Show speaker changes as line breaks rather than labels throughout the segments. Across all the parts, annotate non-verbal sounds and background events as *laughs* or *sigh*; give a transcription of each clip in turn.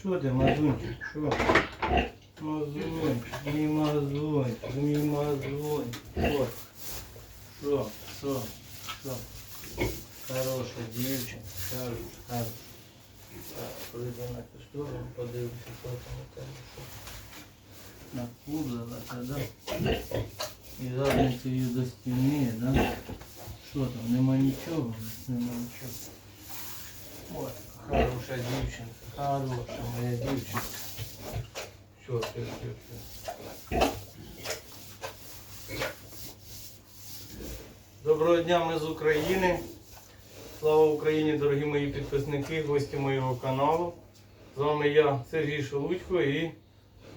що ти, мазунчик, що? Мазунчик, мій мазунчик, мій мазунчик. Що? Що? Що? Що? Хороша дівчинка, хороша, хороша. Так, прийду на цю сторону, подивлюся, що там у тебе, що. Накублилася, да? І задницею до стіни, да? Що там, нема нічого? Нема нічого. Ой, Хороша дівчинка, хороша моя дівчинка. Що, все, все, все. Доброго дня, ми з України. Слава Україні, дорогі мої підписники, гості моєго каналу. З вами я, Сергій Шелудько, і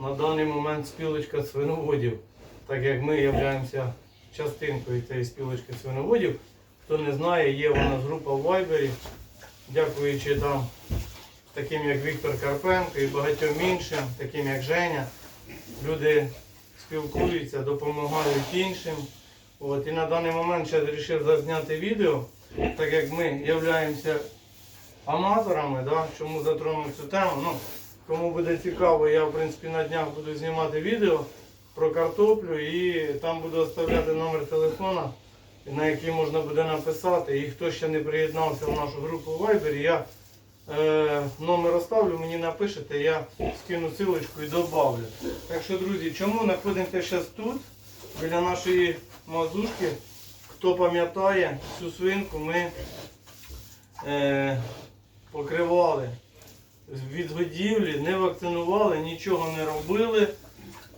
на даний момент спілочка свиноводів. Так як ми являємося частинкою цієї спілочки свиноводів. Хто не знає, є у нас група в Вайбері, дякуючи там таким як Віктор Карпенко і багатьом іншим, таким як Женя. Люди спілкуються, допомагають іншим. От, і на даний момент ще вирішив зазняти відео, так як ми являємося аматорами, да, чому затронув цю тему. Ну, кому буде цікаво, я в принципі на днях буду знімати відео про картоплю і там буду оставляти номер телефона, на який можна буде написати. І хто ще не приєднався в нашу групу в Viber, я е, номер оставлю, мені напишете, я скину силочку і добавлю. Так що, друзі, чому знаходимося зараз тут, біля нашої мазушки? Хто пам'ятає, цю свинку ми е, покривали від годівлі, не вакцинували, нічого не робили,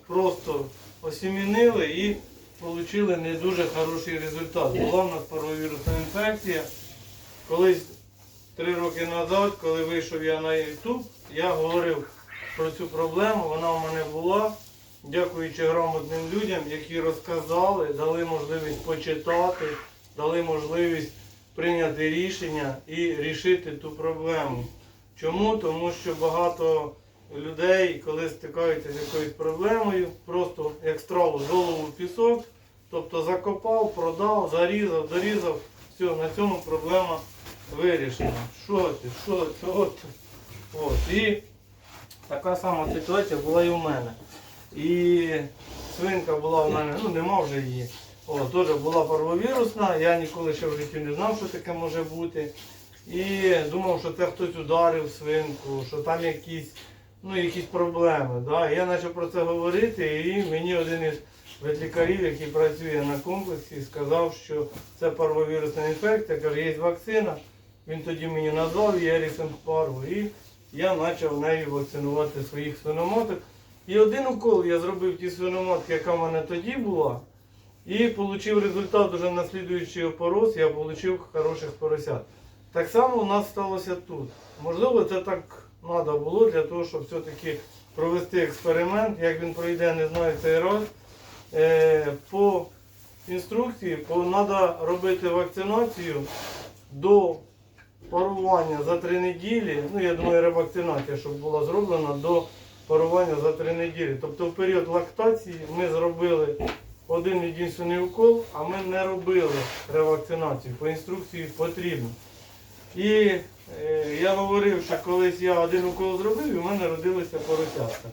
просто осімінили не дуже хороший результат. Була в нас паровірусна інфекція. Колись три роки назад, коли вийшов я на YouTube, я говорив про цю проблему, вона в мене була. Дякуючи грамотним людям, які розказали, дали можливість почитати, дали можливість прийняти рішення і рішити ту проблему. Чому? Тому що багато людей, коли стикаються з якоюсь проблемою, просто як страву голову в пісок, тобто закопав, продав, зарізав, дорізав, все, на цьому проблема вирішена. Що ти, що ти, от. От. І така сама ситуація була і у мене. І свинка була у мене, ну нема вже її. О, теж була парвовірусна, я ніколи ще в житті не знав, що таке може бути. І думав, що це хтось ударив свинку, що там якісь, ну, якісь проблеми. Да? Я почав про це говорити, і мені один із ветлікарів, який працює на комплексі, сказав, що це парвовірусна інфекція, каже, є вакцина. Він тоді мені назвав Єрісен парву. І я почав нею вакцинувати своїх свиноматок. І один укол я зробив ті свиноматки, яка в мене тоді була. І отримав результат уже на слідуючий опорос, я отримав хороших поросят. Так само у нас сталося тут. Можливо, це так треба було для того, щоб все-таки провести експеримент. Як він пройде, не знаю цей раз. Е, по інструкції треба робити вакцинацію до парування за три неділі. Ну, я думаю, ревакцинація, щоб була зроблена до парування за три неділі. Тобто в період лактації ми зробили один єдиний укол, а ми не робили ревакцинацію. По інструкції потрібно. І е, я говорив, що колись я один укол зробив і в мене родилися поросятка.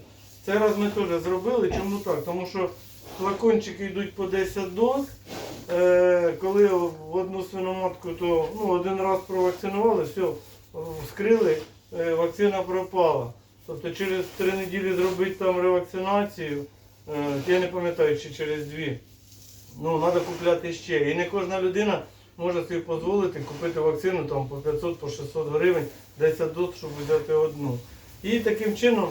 Цей раз ми теж зробили. Чому так? Тому що флакончики йдуть по 10 доз. Е, коли в одну свиноматку, то ну, один раз провакцинували, все, вскрили, е, вакцина пропала. Тобто через три неділі зробити там ревакцинацію, е, я не пам'ятаю, чи через дві. Ну, треба купляти ще. І не кожна людина може собі дозволити купити вакцину там по 500 по 600 гривень, 10 доз, щоб взяти одну. І таким чином,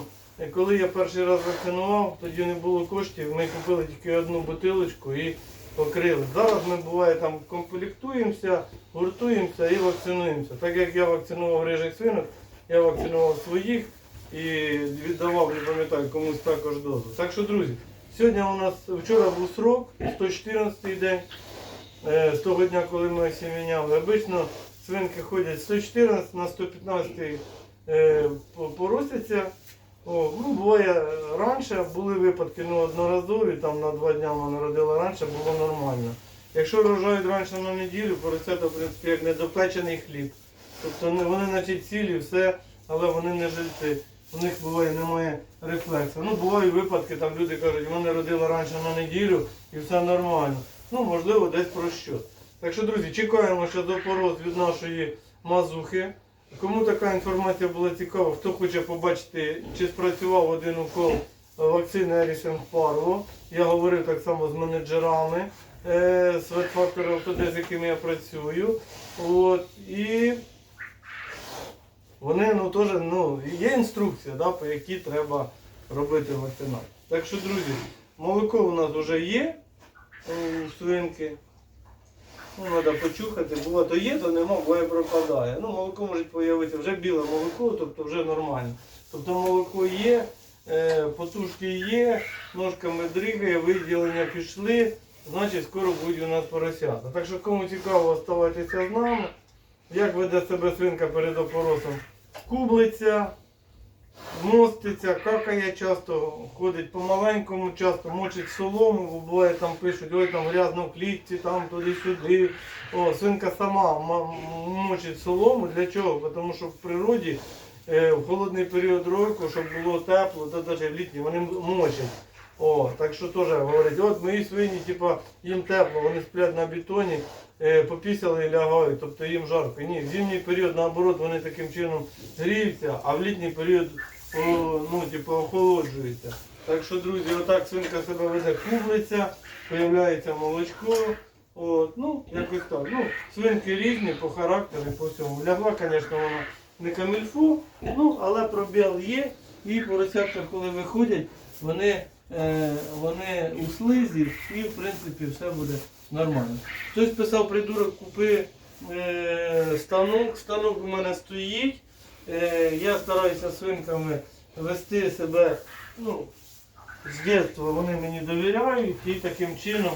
коли я перший раз вакцинував, тоді не було коштів, ми купили тільки одну бутилочку і покрили. Зараз ми буває там комплектуємося, гуртуємося і вакцинуємося. Так як я вакцинував рижих свинок, я вакцинував своїх і віддавав, не пам'ятаю, комусь також дозу. Так що, друзі, сьогодні у нас вчора був срок, 114 день. Е, З того дня, коли ми осіміняли. Обично свинки ходять 114 на 115 е, поросяться. О, ну, буває раніше, були випадки ну, одноразові, там на два дня вона народила раніше, було нормально. Якщо рожають раніше на неділю, поросята, в принципі, як недопечений хліб. Тобто вони наче цілі, все, але вони не жильці. у них буває немає рефлексу. Ну, бувають випадки, там люди кажуть, мене родила раніше на неділю і все нормально. Ну, можливо, десь про що. Так що, друзі, чекаємо ще до пороз від нашої мазухи. Кому така інформація була цікава, хто хоче побачити, чи спрацював один укол вакцини Ерісен Парво. Я говорив так само з менеджерами е, з ветфактора Автоде, з якими я працюю. От, і вони ну, теж, ну, є інструкція, да, по якій треба робити вакцинацію. Так що, друзі, молоко у нас вже є у свинки. Ну, треба почухати, буває то є, то нема, буває пропадає. Ну, молоко може з'явитися вже біле молоко, тобто вже нормально. Тобто молоко є, е, потужки є, ножками дригає, виділення пішли, значить скоро будуть у нас поросята. Так що кому цікаво, оставайтеся з нами. Як веде себе свинка перед опоросом? Кублиться, моститься, какає часто, ходить по-маленькому, часто мочить солому, буває там пишуть, ой там грязно в клітці, там туди-сюди. О, свинка сама мочить солому. Для чого? Тому що в природі е, в холодний період року, щоб було тепло, та навіть в літній, вони мочать. О, так що теж говорять, от мої свині, типа, їм тепло, вони сплять на бетоні, е, попісяли і лягають, тобто їм жарко. Ні, в зимній період наоборот вони таким чином гріються, а в літній період ну, типу, охолоджуються. Так що, друзі, отак свинка себе веде, кублиться, появляється молочко. От, ну, якось так. Ну, свинки різні по характеру по всьому. Лягла, звісно, вона не камільфу, ну, але пробіл є. І поросятка, коли виходять, вони, вони у слизі і в принципі все буде нормально. Хтось писав, придурок, купи е, станок. Станок у мене стоїть. Е, я стараюся свинками вести себе. ну, з дитинства вони мені довіряють і таким чином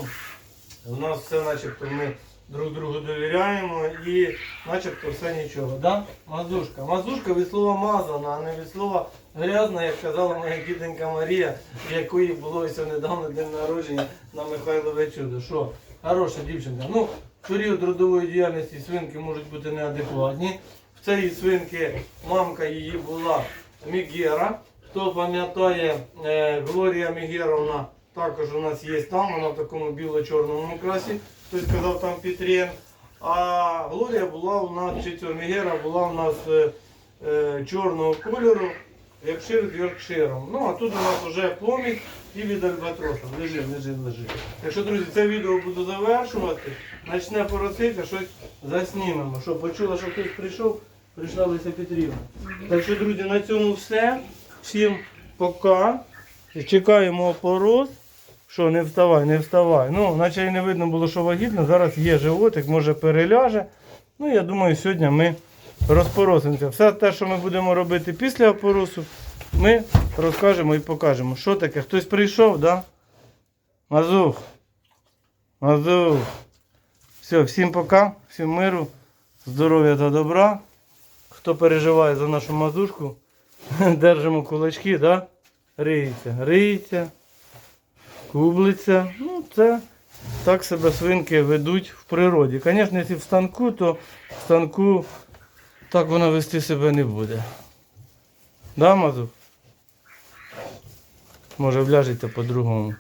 у нас все начебто ми друг другу довіряємо і начебто все нічого. Да? Мазушка. Мазушка від слова мазана, а не від слова грязна, як казала моя дітенька Марія, в якої було ось недавно день народження на Михайлове чудо. Що? Хороша дівчинка. Ну, в період родової діяльності свинки можуть бути неадекватні. В цієї свинки мамка її була Мігера. Хто пам'ятає, е, Глорія Мігеровна також у нас є там, вона в такому біло-чорному красі. Хтось сказав там Петрен. А Глорія була у нас, чи цього Мігера була у нас е, е, чорного кольору, Йоркшир з Йоркширом. Ну а тут у нас вже помість і від Альбатроса. Лежи, лежи, лежи. Якщо, друзі, це відео буду завершувати, почне поросити, щось заснімемо. Що, почула, що хтось прийшов, прийшла Леся Петрівна. Так що, друзі, на цьому все. Всім пока. Чекаємо опорос. Що, не вставай, не вставай. Ну, наче і не видно було, що вагітно. Зараз є животик, може переляже. Ну, я думаю, сьогодні ми розпоросимося. Все те, що ми будемо робити після опоросу, ми розкажемо і покажемо. Що таке? Хтось прийшов, да? Мазух. Мазух. Все, всім пока, всім миру, здоров'я та добра. Хто переживає за нашу мазушку, *laughs* держимо кулачки, да? Риється, риється, кублиться. Ну, це так себе свинки ведуть в природі. Звісно, якщо в станку, то в станку так вона вести себе не буде. Да, Мазух? Може вляжете по-другому.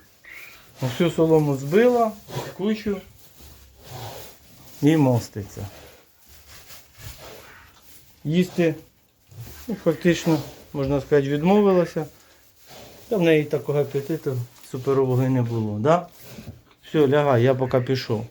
Ну, Всю солому збила, кучу і моститься. Їсти ну, фактично, можна сказати, відмовилася. Та в неї такого апетиту суперового і не було. Да? Все, лягай, я поки пішов.